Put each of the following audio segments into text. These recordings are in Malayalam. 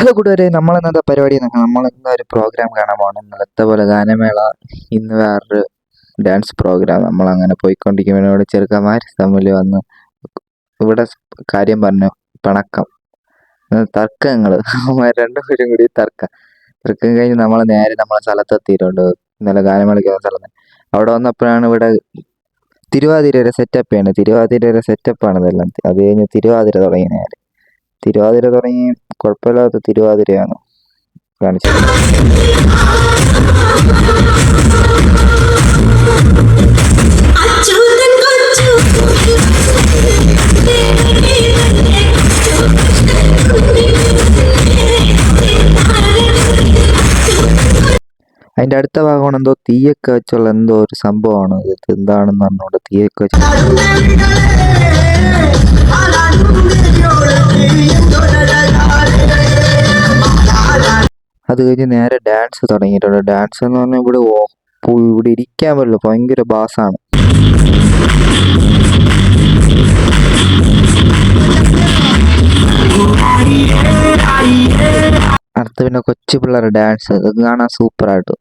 ഹലോ കൂട്ടുകാരെ നമ്മൾ ഇന്നത്തെ പരിപാടി നമ്മൾ ഇന്ന് ഒരു പ്രോഗ്രാം കാണാൻ പോകണം ഇന്നലത്തെ പോലെ ഗാനമേള ഇന്ന് വേറൊരു ഡാൻസ് പ്രോഗ്രാം നമ്മൾ അങ്ങനെ പോയിക്കൊണ്ടിരിക്കുമ്പോൾ ഇവിടെ ചെറുക്കന്മാർ തമ്മിൽ വന്ന് ഇവിടെ കാര്യം പറഞ്ഞു പണക്കം. തർക്കങ്ങൾ രണ്ടുപേരും കൂടി തർക്കം. തർക്കം കഴിഞ്ഞ് നമ്മൾ നേരെ നമ്മളെ സ്ഥലത്തെത്തിയിട്ടുണ്ട്. ഇന്നലെ ഗാനമേള വന്ന സ്ഥലത്ത്. അവിടെ വന്നപ്പോഴാണ് ഇവിടെ തിരുവാതിരയുടെ സെറ്റപ്പ് ആണ് സെറ്റപ്പ് സെറ്റപ്പാണ് ഇതെല്ലാം. അത് കഴിഞ്ഞ് തിരുവാതിര തുടങ്ങി നേരെ. തിരുവാതിര തുടങ്ങി കുഴപ്പമില്ലാത്ത തിരുവാതിരയാണ് കാണിച്ചത്. അതിന്റെ അടുത്ത ഭാഗമാണ് എന്തോ തീയൊക്കെ വെച്ചുള്ള എന്തോ ഒരു സംഭവമാണ്. ഇത് എന്താണെന്ന് പറഞ്ഞുകൊണ്ട് തീയൊക്കെ വെച്ച് അത് കഴിഞ്ഞ് നേരെ ഡാൻസ് തുടങ്ങിയിട്ടുണ്ട്. ഡാൻസ് എന്ന് പറഞ്ഞാൽ ഇവിടെ ഇവിടെ ഇരിക്കാൻ പറ്റില്ല. ഭയങ്കര ബാസാണ് അടുത്ത പിന്നെ കൊച്ചു പിള്ളേരുടെ ഡാൻസ് അത് കാണാൻ സൂപ്പറായിട്ട്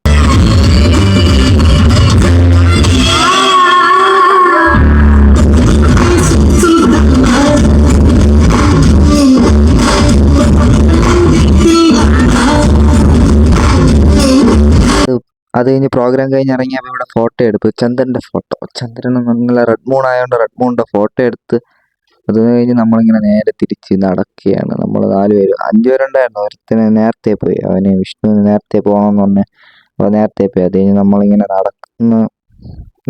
അത് കഴിഞ്ഞ് പ്രോഗ്രാം കഴിഞ്ഞ് ഇറങ്ങിയപ്പോൾ ഇവിടെ ഫോട്ടോ എടുത്തു. ചന്ദ്രന്റെ ഫോട്ടോ ചന്ദ്രൻ നല്ല റെഡ് മൂൺ ആയതുകൊണ്ട് റെഡ് മൂണിന്റെ ഫോട്ടോ എടുത്ത് അത് കഴിഞ്ഞ് നമ്മളിങ്ങനെ നേരെ തിരിച്ച് നടക്കുകയാണ്. നമ്മൾ നാല് പേര്. അഞ്ചു പേരുണ്ടായിരുന്നു. ഒരുത്തിന് നേരത്തെ പോയി. അവന് വിഷ്ണുവിന് നേരത്തെ പോകണമെന്ന് പറഞ്ഞ് അവ നേരത്തെ പോയി. അത് കഴിഞ്ഞ് നമ്മളിങ്ങനെ നടന്ന്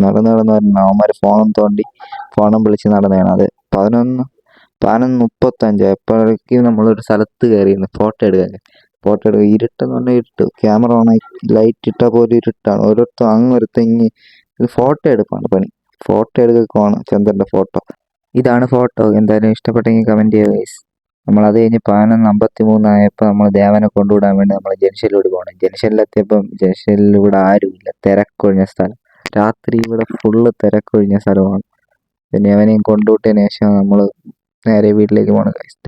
നടന്ന് നടന്ന് വരണം അവന്മാർ ഫോണും തോണ്ടി ഫോണും വിളിച്ച് നടന്നതാണ്. അത് പതിനൊന്ന് പതിനൊന്ന് മുപ്പത്തഞ്ച്. എപ്പോഴേക്കും നമ്മളൊരു സ്ഥലത്ത് കയറിയിരുന്നു. ഫോട്ടോ എടുക്കാൻ. ഫോട്ടോ എടുക്കുക. ഇരുട്ടെന്ന് പറഞ്ഞാൽ ഇരുട്ട്. ക്യാമറ ഓൺ ലൈറ്റ് ഇട്ട പോലെ ഇരുട്ടാണ്. ഓരോരുത്തർ അങ്ങ് തെങ്ങി ഇത് ഫോട്ടോ എടുപ്പാണ് പണി. ഫോട്ടോ എടുക്കുകയാണ് ചന്ദ്രന്റെ ഫോട്ടോ ഇതാണ് ഫോട്ടോ എന്തായാലും ഇഷ്ടപ്പെട്ടെങ്കിൽ കമന്റ് ചെയ്യുക ഗൈസ് നമ്മൾ അത് കഴിഞ്ഞ് പതിനൊന്ന് അമ്പത്തി മൂന്നായപ്പോൾ നമ്മൾ ദേവനെ കൊണ്ടുവിടാൻ വേണ്ടി നമ്മൾ ജംഗ്ഷനിലൂടെ പോകണം. ജംഗ്ഷനിലെത്തിയപ്പം ജംഗ്ഷനിൽ ഇവിടെ ആരുമില്ല. തിരക്കൊഴിഞ്ഞ സ്ഥലം. രാത്രി ഇവിടെ ഫുള്ള് തിരക്കൊഴിഞ്ഞ സ്ഥലമാണ്. പിന്നെ അവനെയും കൊണ്ടുവിട്ടതിന് ശേഷം നമ്മൾ നേരെ വീട്ടിലേക്ക് പോകണം ഗൈസ്